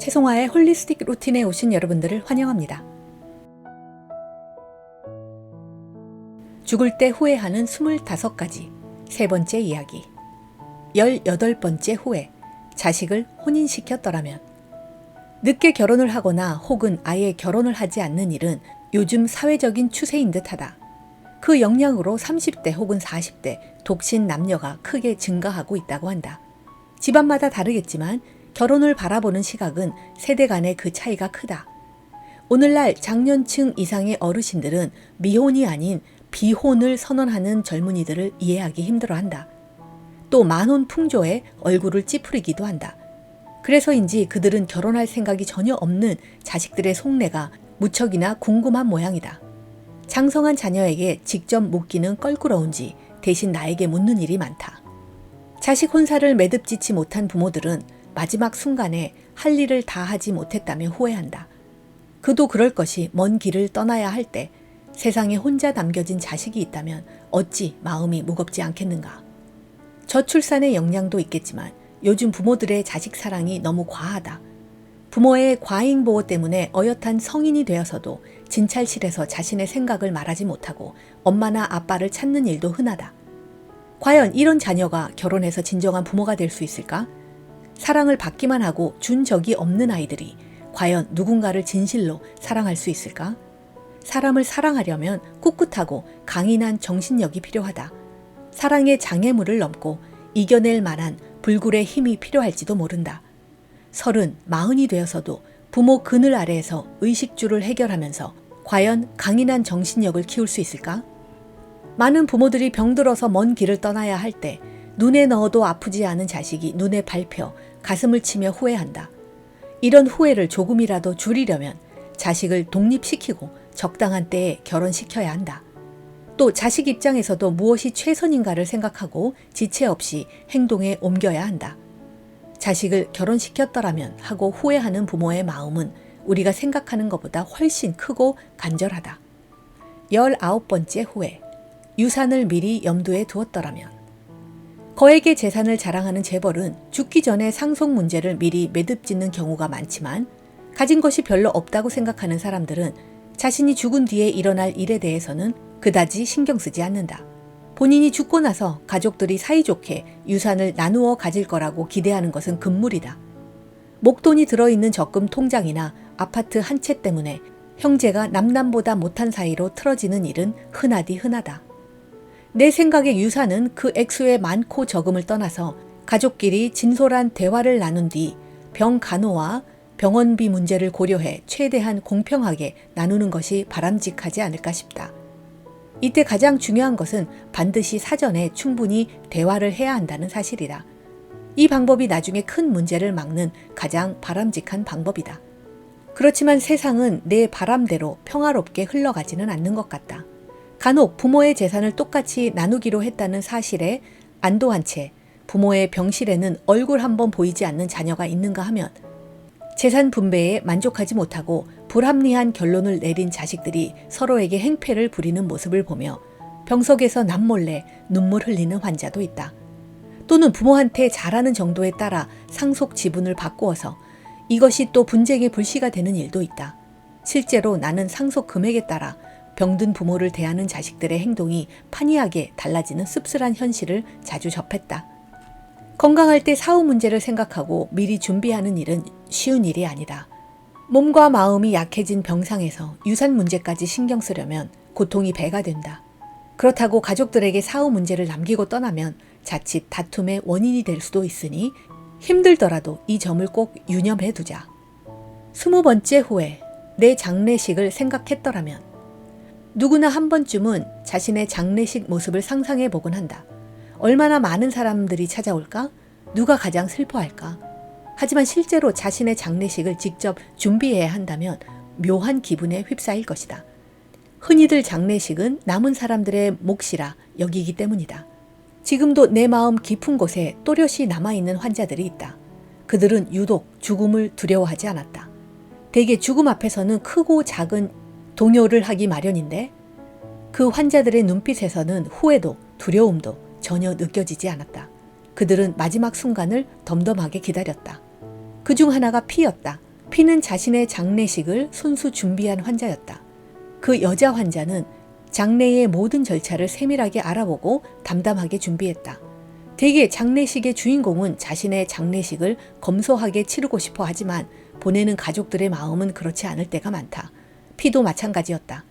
채송화의 홀리스틱 루틴에 오신 여러분들을 환영합니다. 죽을 때 후회하는 25가지 세 번째 이야기 18번째 후회 자식을 혼인시켰더라면 늦게 결혼을 하거나 혹은 아예 결혼을 하지 않는 일은 요즘 사회적인 추세인 듯하다. 그 영향으로 30대 혹은 40대 독신 남녀가 크게 증가하고 있다고 한다. 집안마다 다르겠지만 결혼을 바라보는 시각은 세대 간의 그 차이가 크다. 오늘날 장년층 이상의 어르신들은 미혼이 아닌 비혼을 선언하는 젊은이들을 이해하기 힘들어 한다. 또 만혼 풍조에 얼굴을 찌푸리기도 한다. 그래서인지 그들은 결혼할 생각이 전혀 없는 자식들의 속내가 무척이나 궁금한 모양이다. 장성한 자녀에게 직접 묻기는 껄끄러운지 대신 나에게 묻는 일이 많다. 자식 혼사를 매듭짓지 못한 부모들은 마지막 순간에 할 일을 다 하지 못했다며 후회한다. 그도 그럴 것이 먼 길을 떠나야 할 때 세상에 혼자 남겨진 자식이 있다면 어찌 마음이 무겁지 않겠는가. 저출산의 영향도 있겠지만 요즘 부모들의 자식 사랑이 너무 과하다. 부모의 과잉 보호 때문에 어엿한 성인이 되어서도 진찰실에서 자신의 생각을 말하지 못하고 엄마나 아빠를 찾는 일도 흔하다. 과연 이런 자녀가 결혼해서 진정한 부모가 될 수 있을까? 사랑을 받기만 하고 준 적이 없는 아이들이 과연 누군가를 진실로 사랑할 수 있을까? 사람을 사랑하려면 꿋꿋하고 강인한 정신력이 필요하다. 사랑의 장애물을 넘고 이겨낼 만한 불굴의 힘이 필요할지도 모른다. 서른, 마흔이 되어서도 부모 그늘 아래에서 의식주를 해결하면서 과연 강인한 정신력을 키울 수 있을까? 많은 부모들이 병들어서 먼 길을 떠나야 할 때 눈에 넣어도 아프지 않은 자식이 눈에 밟혀 가슴을 치며 후회한다. 이런 후회를 조금이라도 줄이려면 자식을 독립시키고 적당한 때에 결혼시켜야 한다. 또 자식 입장에서도 무엇이 최선인가를 생각하고 지체 없이 행동에 옮겨야 한다. 자식을 결혼시켰더라면 하고 후회하는 부모의 마음은 우리가 생각하는 것보다 훨씬 크고 간절하다. 19번째 후회. 유산을 미리 염두에 두었더라면. 거액의 재산을 자랑하는 재벌은 죽기 전에 상속 문제를 미리 매듭짓는 경우가 많지만 가진 것이 별로 없다고 생각하는 사람들은 자신이 죽은 뒤에 일어날 일에 대해서는 그다지 신경 쓰지 않는다. 본인이 죽고 나서 가족들이 사이좋게 유산을 나누어 가질 거라고 기대하는 것은 금물이다. 목돈이 들어있는 적금 통장이나 아파트 한 채 때문에 형제가 남남보다 못한 사이로 틀어지는 일은 흔하디 흔하다. 내 생각에 유산은 그 액수의 많고 적음을 떠나서 가족끼리 진솔한 대화를 나눈 뒤 병 간호와 병원비 문제를 고려해 최대한 공평하게 나누는 것이 바람직하지 않을까 싶다. 이때 가장 중요한 것은 반드시 사전에 충분히 대화를 해야 한다는 사실이다. 이 방법이 나중에 큰 문제를 막는 가장 바람직한 방법이다. 그렇지만 세상은 내 바람대로 평화롭게 흘러가지는 않는 것 같다. 간혹 부모의 재산을 똑같이 나누기로 했다는 사실에 안도한 채 부모의 병실에는 얼굴 한번 보이지 않는 자녀가 있는가 하면 재산 분배에 만족하지 못하고 불합리한 결론을 내린 자식들이 서로에게 행패를 부리는 모습을 보며 병석에서 남몰래 눈물 흘리는 환자도 있다. 또는 부모한테 잘하는 정도에 따라 상속 지분을 바꾸어서 이것이 또 분쟁의 불씨가 되는 일도 있다. 실제로 나는 상속 금액에 따라 병든 부모를 대하는 자식들의 행동이 판이하게 달라지는 씁쓸한 현실을 자주 접했다. 건강할 때 사후 문제를 생각하고 미리 준비하는 일은 쉬운 일이 아니다. 몸과 마음이 약해진 병상에서 유산 문제까지 신경 쓰려면 고통이 배가 된다. 그렇다고 가족들에게 사후 문제를 남기고 떠나면 자칫 다툼의 원인이 될 수도 있으니 힘들더라도 이 점을 꼭 유념해 두자. 스무 번째 후에 내 장례식을 생각했더라면 누구나 한 번쯤은 자신의 장례식 모습을 상상해 보곤 한다. 얼마나 많은 사람들이 찾아올까? 누가 가장 슬퍼할까? 하지만 실제로 자신의 장례식을 직접 준비해야 한다면 묘한 기분에 휩싸일 것이다. 흔히들 장례식은 남은 사람들의 몫이라 여기기 때문이다. 지금도 내 마음 깊은 곳에 또렷이 남아있는 환자들이 있다. 그들은 유독 죽음을 두려워하지 않았다. 대개 죽음 앞에서는 크고 작은 동요를 하기 마련인데 그 환자들의 눈빛에서는 후회도 두려움도 전혀 느껴지지 않았다. 그들은 마지막 순간을 덤덤하게 기다렸다. 그 중 하나가 피였다. 피는 자신의 장례식을 손수 준비한 환자였다. 그 여자 환자는 장례의 모든 절차를 세밀하게 알아보고 담담하게 준비했다. 대개 장례식의 주인공은 자신의 장례식을 검소하게 치르고 싶어 하지만 보내는 가족들의 마음은 그렇지 않을 때가 많다. 피도 마찬가지였다.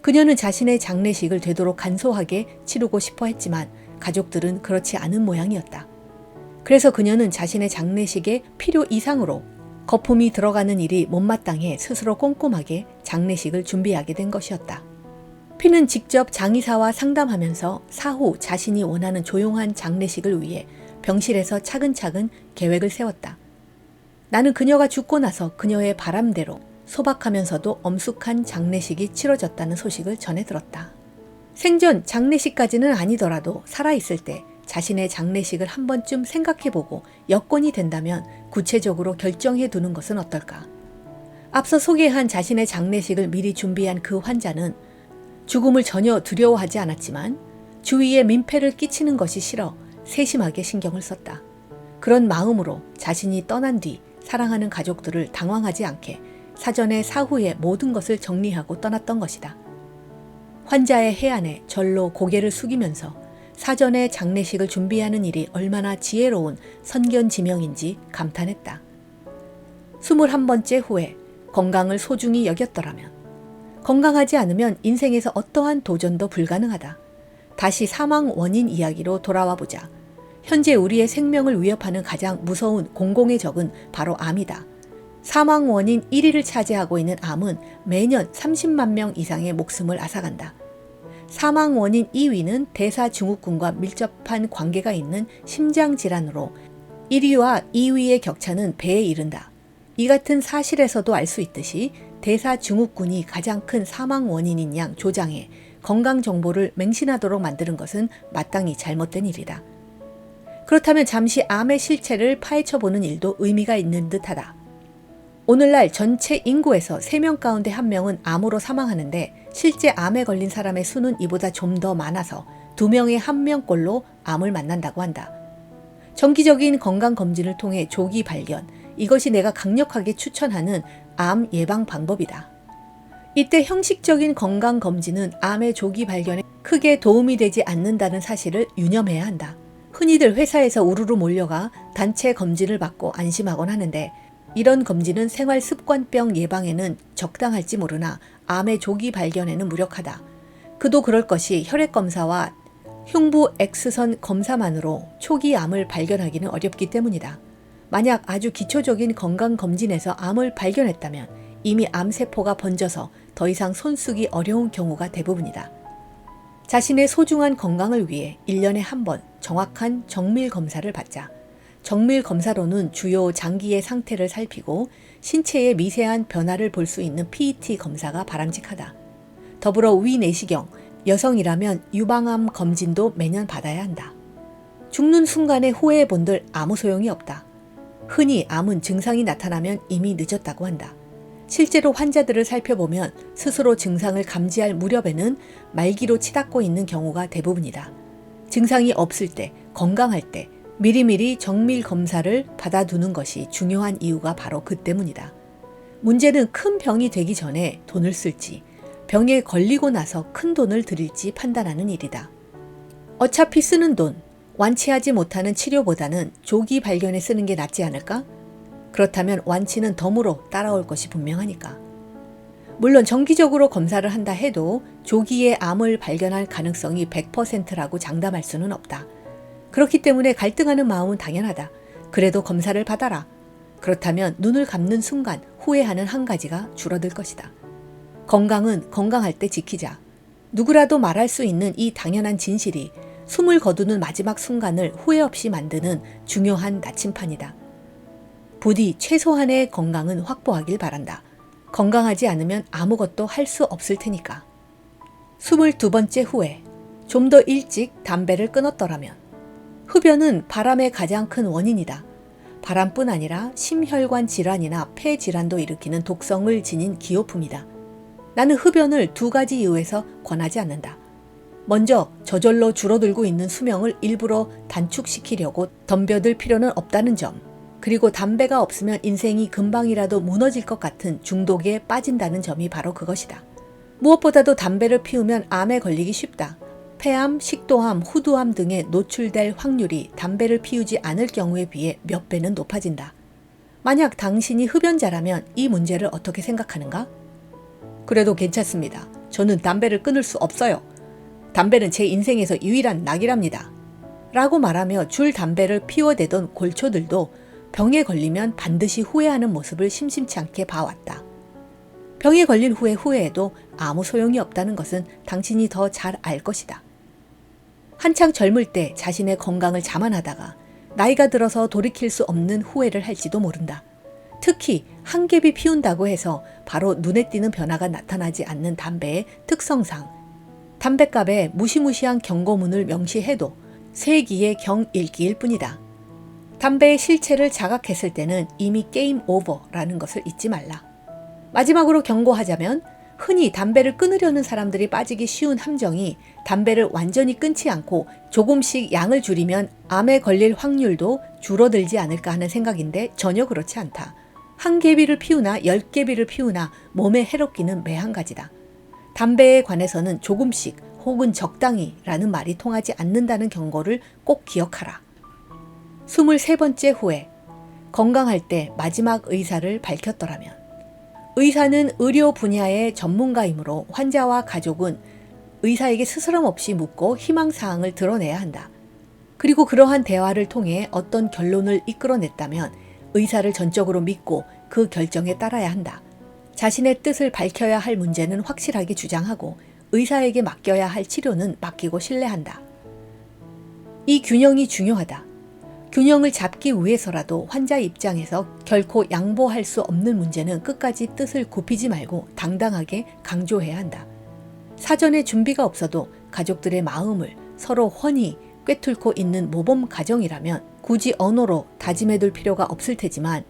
그녀는 자신의 장례식을 되도록 간소하게 치르고 싶어 했지만 가족들은 그렇지 않은 모양이었다. 그래서 그녀는 자신의 장례식에 필요 이상으로 거품이 들어가는 일이 못마땅해 스스로 꼼꼼하게 장례식을 준비하게 된 것이었다. 피는 직접 장의사와 상담하면서 사후 자신이 원하는 조용한 장례식을 위해 병실에서 차근차근 계획을 세웠다. 나는 그녀가 죽고 나서 그녀의 바람대로 소박하면서도 엄숙한 장례식이 치러졌다는 소식을 전해 들었다. 생전 장례식까지는 아니더라도 살아있을 때 자신의 장례식을 한 번쯤 생각해보고 여건이 된다면 구체적으로 결정해 두는 것은 어떨까? 앞서 소개한 자신의 장례식을 미리 준비한 그 환자는 죽음을 전혀 두려워하지 않았지만 주위에 민폐를 끼치는 것이 싫어 세심하게 신경을 썼다. 그런 마음으로 자신이 떠난 뒤 사랑하는 가족들을 당황하지 않게 사전에 사후에 모든 것을 정리하고 떠났던 것이다. 환자의 해안에 절로 고개를 숙이면서 사전에 장례식을 준비하는 일이 얼마나 지혜로운 선견지명인지 감탄했다. 21번째 후에 건강을 소중히 여겼더라면 건강하지 않으면 인생에서 어떠한 도전도 불가능하다. 다시 사망 원인 이야기로 돌아와 보자. 현재 우리의 생명을 위협하는 가장 무서운 공공의 적은 바로 암이다. 사망 원인 1위를 차지하고 있는 암은 매년 30만 명 이상의 목숨을 앗아간다. 사망 원인 2위는 대사증후군과 밀접한 관계가 있는 심장 질환으로 1위와 2위의 격차는 배에 이른다. 이 같은 사실에서도 알 수 있듯이 대사증후군이 가장 큰 사망 원인인 양 조장해 건강 정보를 맹신하도록 만드는 것은 마땅히 잘못된 일이다. 그렇다면 잠시 암의 실체를 파헤쳐 보는 일도 의미가 있는 듯하다. 오늘날 전체 인구에서 3명 가운데 1명은 암으로 사망하는데 실제 암에 걸린 사람의 수는 이보다 좀 더 많아서 2명의 1명꼴로 암을 만난다고 한다. 정기적인 건강검진을 통해 조기 발견, 이것이 내가 강력하게 추천하는 암 예방 방법이다. 이때 형식적인 건강검진은 암의 조기 발견에 크게 도움이 되지 않는다는 사실을 유념해야 한다. 흔히들 회사에서 우르르 몰려가 단체 검진을 받고 안심하곤 하는데 이런 검진은 생활 습관병 예방에는 적당할지 모르나 암의 조기 발견에는 무력하다. 그도 그럴 것이 혈액 검사와 흉부 X선 검사만으로 초기 암을 발견하기는 어렵기 때문이다. 만약 아주 기초적인 건강 검진에서 암을 발견했다면 이미 암세포가 번져서 더 이상 손쓰기 어려운 경우가 대부분이다. 자신의 소중한 건강을 위해 1년에 한 번 정확한 정밀 검사를 받자. 정밀 검사로는 주요 장기의 상태를 살피고 신체의 미세한 변화를 볼 수 있는 PET 검사가 바람직하다. 더불어 위내시경, 여성이라면 유방암 검진도 매년 받아야 한다. 죽는 순간의 후회해 본들 아무 소용이 없다. 흔히 암은 증상이 나타나면 이미 늦었다고 한다. 실제로 환자들을 살펴보면 스스로 증상을 감지할 무렵에는 말기로 치닫고 있는 경우가 대부분이다. 증상이 없을 때, 건강할 때, 미리미리 정밀 검사를 받아두는 것이 중요한 이유가 바로 그 때문이다. 문제는 큰 병이 되기 전에 돈을 쓸지, 병에 걸리고 나서 큰 돈을 들일지 판단하는 일이다. 어차피 쓰는 돈, 완치하지 못하는 치료보다는 조기 발견에 쓰는 게 낫지 않을까? 그렇다면 완치는 덤으로 따라올 것이 분명하니까. 물론 정기적으로 검사를 한다 해도 조기에 암을 발견할 가능성이 100%라고 장담할 수는 없다. 그렇기 때문에 갈등하는 마음은 당연하다. 그래도 검사를 받아라. 그렇다면 눈을 감는 순간 후회하는 한 가지가 줄어들 것이다. 건강은 건강할 때 지키자. 누구라도 말할 수 있는 이 당연한 진실이 숨을 거두는 마지막 순간을 후회 없이 만드는 중요한 나침판이다. 부디 최소한의 건강은 확보하길 바란다. 건강하지 않으면 아무것도 할 수 없을 테니까. 22번째 후에 좀더 일찍 담배를 끊었더라면 흡연은 바람의 가장 큰 원인이다. 바람뿐 아니라 심혈관 질환이나 폐 질환도 일으키는 독성을 지닌 기호품이다. 나는 흡연을 두 가지 이유에서 권하지 않는다. 먼저 저절로 줄어들고 있는 수명을 일부러 단축시키려고 덤벼들 필요는 없다는 점. 그리고 담배가 없으면 인생이 금방이라도 무너질 것 같은 중독에 빠진다는 점이 바로 그것이다. 무엇보다도 담배를 피우면 암에 걸리기 쉽다. 폐암, 식도암, 후두암 등에 노출될 확률이 담배를 피우지 않을 경우에 비해 몇 배는 높아진다. 만약 당신이 흡연자라면 이 문제를 어떻게 생각하는가? 그래도 괜찮습니다. 저는 담배를 끊을 수 없어요. 담배는 제 인생에서 유일한 낙이랍니다. 라고 말하며 줄 담배를 피워대던 골초들도 병에 걸리면 반드시 후회하는 모습을 심심치 않게 봐왔다. 병에 걸린 후에 후회해도 아무 소용이 없다는 것은 당신이 더 잘 알 것이다. 한창 젊을 때 자신의 건강을 자만하다가 나이가 들어서 돌이킬 수 없는 후회를 할지도 모른다. 특히 한 갭이 피운다고 해서 바로 눈에 띄는 변화가 나타나지 않는 담배의 특성상 담배값에 무시무시한 경고문을 명시해도 세기의 경읽기일 뿐이다. 담배의 실체를 자각했을 때는 이미 게임 오버라는 것을 잊지 말라. 마지막으로 경고하자면 흔히 담배를 끊으려는 사람들이 빠지기 쉬운 함정이 담배를 완전히 끊지 않고 조금씩 양을 줄이면 암에 걸릴 확률도 줄어들지 않을까 하는 생각인데 전혀 그렇지 않다. 한 개비를 피우나 열 개비를 피우나 몸에 해롭기는 매 한 가지다. 담배에 관해서는 조금씩 혹은 적당히 라는 말이 통하지 않는다는 경고를 꼭 기억하라. 23번째 후에 건강할 때 마지막 의사를 밝혔더라면 의사는 의료 분야의 전문가이므로 환자와 가족은 의사에게 스스럼 없이 묻고 희망사항을 드러내야 한다. 그리고 그러한 대화를 통해 어떤 결론을 이끌어냈다면 의사를 전적으로 믿고 그 결정에 따라야 한다. 자신의 뜻을 밝혀야 할 문제는 확실하게 주장하고 의사에게 맡겨야 할 치료는 맡기고 신뢰한다. 이 균형이 중요하다. 균형을 잡기 위해서라도 환자 입장에서 결코 양보할 수 없는 문제는 끝까지 뜻을 굽히지 말고 당당하게 강조해야 한다. 사전에 준비가 없어도 가족들의 마음을 서로 훤히 꿰뚫고 있는 모범 가정이라면 굳이 언어로 다짐해둘 필요가 없을 테지만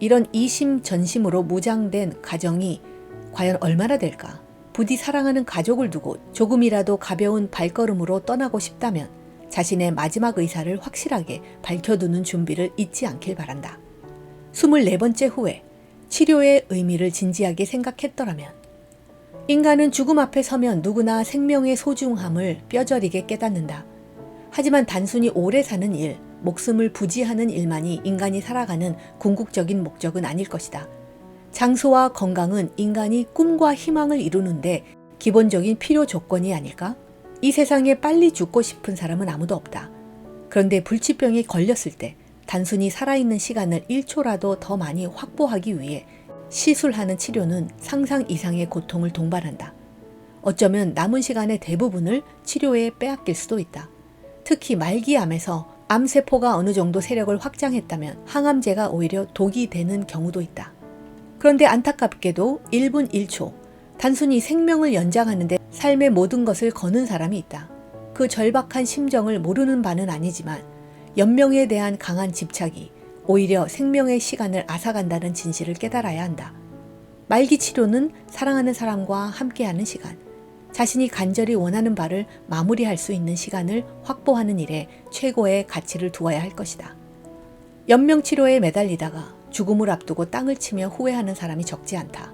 이런 이심전심으로 무장된 가정이 과연 얼마나 될까? 부디 사랑하는 가족을 두고 조금이라도 가벼운 발걸음으로 떠나고 싶다면 자신의 마지막 의사를 확실하게 밝혀두는 준비를 잊지 않길 바란다. 24번째 후에 치료의 의미를 진지하게 생각했더라면 인간은 죽음 앞에 서면 누구나 생명의 소중함을 뼈저리게 깨닫는다. 하지만 단순히 오래 사는 일, 목숨을 부지하는 일만이 인간이 살아가는 궁극적인 목적은 아닐 것이다. 장소와 건강은 인간이 꿈과 희망을 이루는데 기본적인 필요 조건이 아닐까? 이 세상에 빨리 죽고 싶은 사람은 아무도 없다. 그런데 불치병에 걸렸을 때 단순히 살아있는 시간을 1초라도 더 많이 확보하기 위해 시술하는 치료는 상상 이상의 고통을 동반한다. 어쩌면 남은 시간의 대부분을 치료에 빼앗길 수도 있다. 특히 말기암에서 암세포가 어느 정도 세력을 확장했다면 항암제가 오히려 독이 되는 경우도 있다. 그런데 안타깝게도 1분 1초, 단순히 생명을 연장하는데 삶의 모든 것을 거는 사람이 있다. 그 절박한 심정을 모르는 바는 아니지만 연명에 대한 강한 집착이 오히려 생명의 시간을 앗아간다는 진실을 깨달아야 한다. 말기 치료는 사랑하는 사람과 함께하는 시간, 자신이 간절히 원하는 바를 마무리할 수 있는 시간을 확보하는 일에 최고의 가치를 두어야 할 것이다. 연명 치료에 매달리다가 죽음을 앞두고 땅을 치며 후회하는 사람이 적지 않다.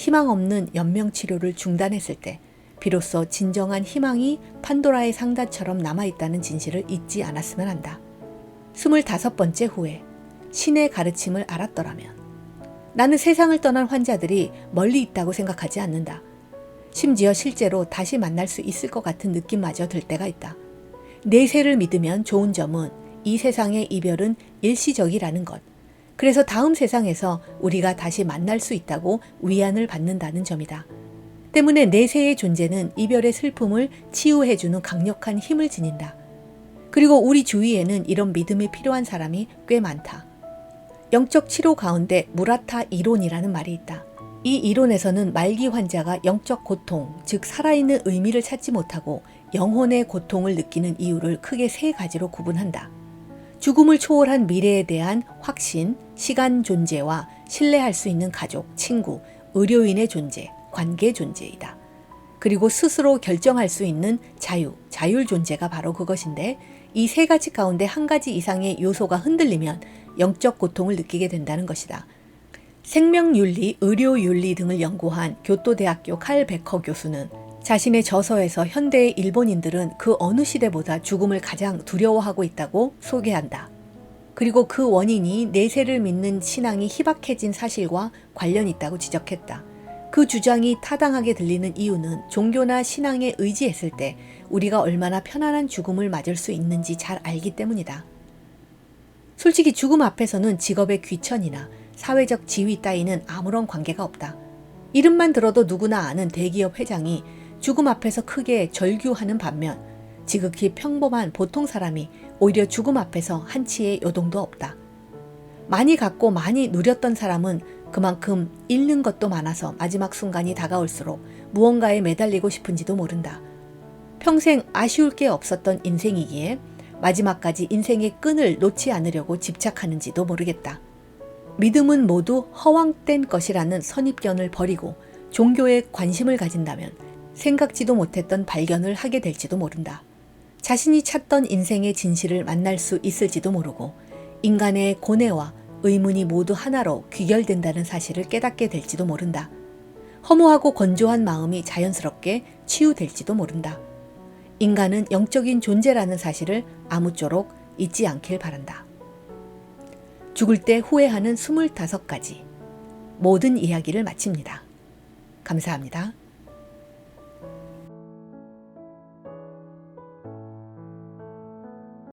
희망 없는 연명 치료를 중단했을 때 비로소 진정한 희망이 판도라의 상자처럼 남아있다는 진실을 잊지 않았으면 한다. 스물다섯 번째 후에 신의 가르침을 알았더라면 나는 세상을 떠난 환자들이 멀리 있다고 생각하지 않는다. 심지어 실제로 다시 만날 수 있을 것 같은 느낌마저 들 때가 있다. 내세를 믿으면 좋은 점은 이 세상의 이별은 일시적이라는 것. 그래서 다음 세상에서 우리가 다시 만날 수 있다고 위안을 받는다는 점이다. 때문에 내세의 존재는 이별의 슬픔을 치유해주는 강력한 힘을 지닌다. 그리고 우리 주위에는 이런 믿음이 필요한 사람이 꽤 많다. 영적 치료 가운데 무라타 이론이라는 말이 있다. 이 이론에서는 말기 환자가 영적 고통, 즉 살아있는 의미를 찾지 못하고 영혼의 고통을 느끼는 이유를 크게 세 가지로 구분한다. 죽음을 초월한 미래에 대한 확신, 시간 존재와 신뢰할 수 있는 가족, 친구, 의료인의 존재, 관계 존재이다. 그리고 스스로 결정할 수 있는 자유, 자율 존재가 바로 그것인데 이 세 가지 가운데 한 가지 이상의 요소가 흔들리면 영적 고통을 느끼게 된다는 것이다. 생명윤리, 의료윤리 등을 연구한 교토대학교 칼 베커 교수는 자신의 저서에서 현대의 일본인들은 그 어느 시대보다 죽음을 가장 두려워하고 있다고 소개한다. 그리고 그 원인이 내세를 믿는 신앙이 희박해진 사실과 관련 있다고 지적했다. 그 주장이 타당하게 들리는 이유는 종교나 신앙에 의지했을 때 우리가 얼마나 편안한 죽음을 맞을 수 있는지 잘 알기 때문이다. 솔직히 죽음 앞에서는 직업의 귀천이나 사회적 지위 따위는 아무런 관계가 없다. 이름만 들어도 누구나 아는 대기업 회장이 죽음 앞에서 크게 절규하는 반면 지극히 평범한 보통 사람이 오히려 죽음 앞에서 한치의 요동도 없다. 많이 갖고 많이 누렸던 사람은 그만큼 잃는 것도 많아서 마지막 순간이 다가올수록 무언가에 매달리고 싶은지도 모른다. 평생 아쉬울 게 없었던 인생이기에 마지막까지 인생의 끈을 놓지 않으려고 집착하는지도 모르겠다. 믿음은 모두 허황된 것이라는 선입견을 버리고 종교에 관심을 가진다면 생각지도 못했던 발견을 하게 될지도 모른다. 자신이 찾던 인생의 진실을 만날 수 있을지도 모르고 인간의 고뇌와 의문이 모두 하나로 귀결된다는 사실을 깨닫게 될지도 모른다. 허무하고 건조한 마음이 자연스럽게 치유될지도 모른다. 인간은 영적인 존재라는 사실을 아무쪼록 잊지 않길 바란다. 죽을 때 후회하는 25가지 모든 이야기를 마칩니다. 감사합니다.